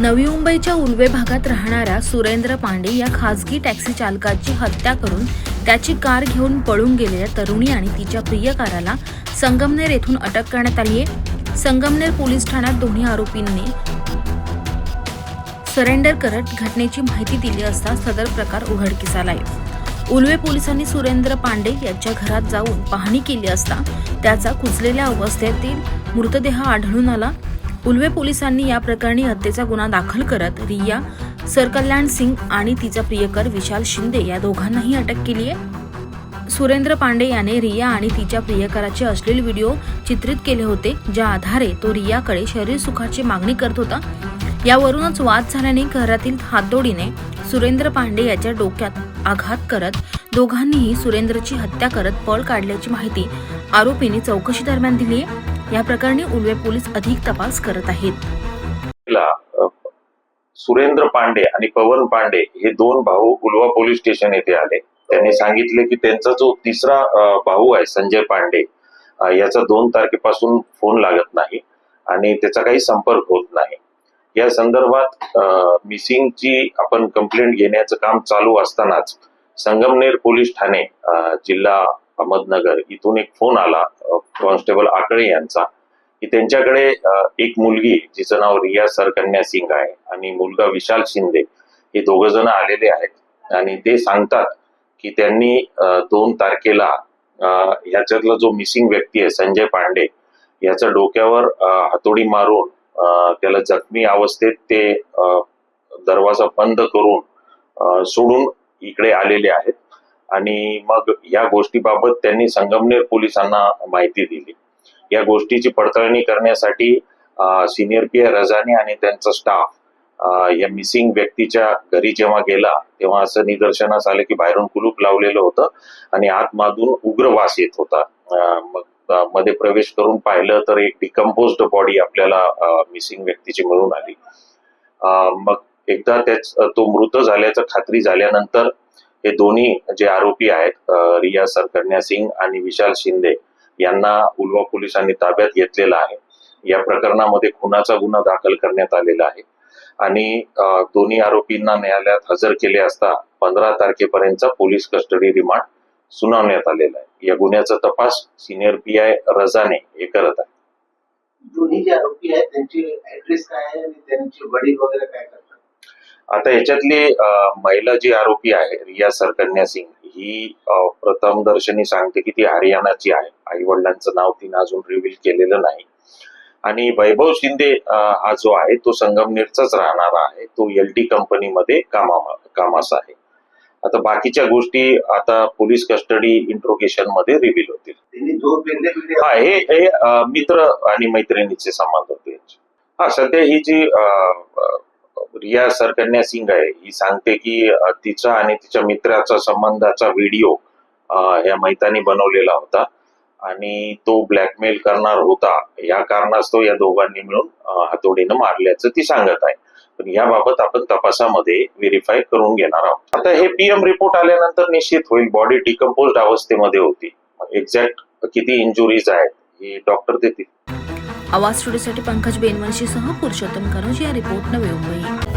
नवी मुंबईच्या उलवे भागात राहणाऱ्या सुरेंद्र पांडे या खासगी टॅक्सी चालकाची हत्या करून त्याची कार घेऊन पळून गेलेल्या तरुणी आणि तिच्या प्रियकाराला संगमनेर येथून अटक करण्यात आली आहे. संगमनेर पोलीस ठाण्यात दोन्ही आरोपींनी सरेंडर करत घटनेची माहिती दिली असता सदर प्रकार उघडकीस आलाय. उल्वे पोलिसांनी सुरेंद्र पांडे यांच्या घरात जाऊन पाहणी केली असता त्याचा कुजलेल्या अवस्थेतील मृतदेह आढळून आला. उल्वे पोलिसांनी या प्रकरणी हत्येचा गुन्हा दाखल करत रिया सरकल्याण सिंग आणि तिचा प्रियकर विशाल शिंदे या दोघांनाही अटक केली आहे. सुरेंद्र पांडे याने रिया आणि तिच्या प्रियकराचे अश्लील व्हिडिओ चित्रित केले होते ज्या आधारे तो रियाकडे शरीर सुखाची मागणी करत होता. यावरूनच वाद झाल्याने घरातील हातोडीने सुरेंद्र पांडे याच्या डोक्यात आघात करत दोघांनीही सुरेंद्रची हत्या करत पळ काढल्याची माहिती आरोपीने चौकशी दरम्यान दिली आहे. या प्रकरणी उलवे पोलीस अधिक तपास करत आहेत. सुरेंद्र पांडे आणि पवन पांडे हे दोन भाऊ उलवा पोलीस स्टेशन येथे आले. त्यांनी सांगितले की त्यांचा जो तिसरा भाऊ आहे संजय पांडे याचा दोन तारखेपासून फोन लागत नाही आणि त्याचा काही संपर्क होत नाही. या संदर्भात मिसिंगची आपण कंप्लेंट घेण्याचं काम चालू असतानाच संगमनेर पोलीस ठाणे जिल्हा अहमदनगर इथून एक फोन आला कॉन्स्टेबल आकळे यांचा की त्यांच्याकडे एक मुलगी जिचं नाव रिया सरकन्या सिंग आहे आणि मुलगा विशाल शिंदे हे दोघ जण आलेले आहेत. आणि ते सांगतात की त्यांनी दोन तारखेला ह्याच्यातला जो मिसिंग व्यक्ती आहे संजय पांडे याच्या डोक्यावर हातोडी मारून त्याला जखमी अवस्थेत ते दरवाजा बंद करून सोडून इकडे आलेले आहेत. आणि मग या गोष्टीबाबत त्यांनी संगमनेर पोलिसांना माहिती दिली. या गोष्टीची पडताळणी करण्यासाठी सिनियर पी रजानी आणि त्यांचा स्टाफ या मिसिंग व्यक्तीच्या घरी जेव्हा गेला तेव्हा असं निदर्शनास आलं की बाहेरून कुलूप लावलेलं होतं आणि आतमधून उग्र वास येत होता. मग मध्ये प्रवेश करून पाहिलं तर एक डिकम्पोज्ड बॉडी आपल्याला मिसिंग व्यक्तीची मिळून आली. मग एकदा त्याच तो मृत झाल्याचं खात्री झाल्यानंतर हे दोन्ही जे आरोपी आहेत रिया सरकन्या सिंग आणि विशाल शिंदे यांना उलवा पोलिसांनी ताब्यात घेतलेला आहे. या प्रकरणामध्ये खुनाचा गुन्हा दाखल करण्यात आलेला आहे. आणि दोन्ही आरोपींना न्यायालयात हजर केले असता पंधरा तारखेपर्यंतचा पोलीस कस्टडी रिमांड सुनावण्यात आलेला आहे. या गुन्ह्याचा तपास सिनियर पी आय रजाने हे करत आहे. दोन्ही जे आरोपी आहेत त्यांचे ऍड्रेस काय आहे आणि त्यांचे वडील वगैरे काय आता याच्यातली महिला जी आरोपी आहे रिया सरकन्या सिंग ही प्रथम दर्शनी सांगते की ती हरियाणाची आहे. आई वडिलांचं नाव तिने अजून रिव्हील केलेलं नाही. आणि वैभव शिंदे हा जो आहे तो संगमनेरचाच राहणारा आहे. तो एल टी कंपनीमध्ये कामा कामास आहे. आता बाकीच्या गोष्टी आता पोलीस कस्टडी इंट्रोगेशनमध्ये रिव्हील होतील. हा हे मित्र आणि मैत्रिणीचे संबंध होते. हा सध्या ही जी रिया सरकन्या सिंग आहे. ही सांगते की तिचा आणि तिच्या मित्राचा संबंधाचा व्हिडिओ या मैतानी बनवलेला होता. आणि तो ब्लॅकमेल करणार होता. या कारणास्तव या दोघांनी मिळून हातोडीनं मारल्याचं ती सांगत आहे. पण याबाबत आपण तपासामध्ये व्हेरीफाय करून घेणार आहोत. आता हे पीएम रिपोर्ट आल्यानंतर निश्चित होईल. बॉडी डिकम्पोज अवस्थेमध्ये होती. एक्झॅक्ट किती इंजुरीज आहेत हे डॉक्टर देतील. आवाज स्टुडिओसाठी पंकज बेनवंशीसह पुरुषोत्तम कनोज या रिपोर्ट नवी मुंबई.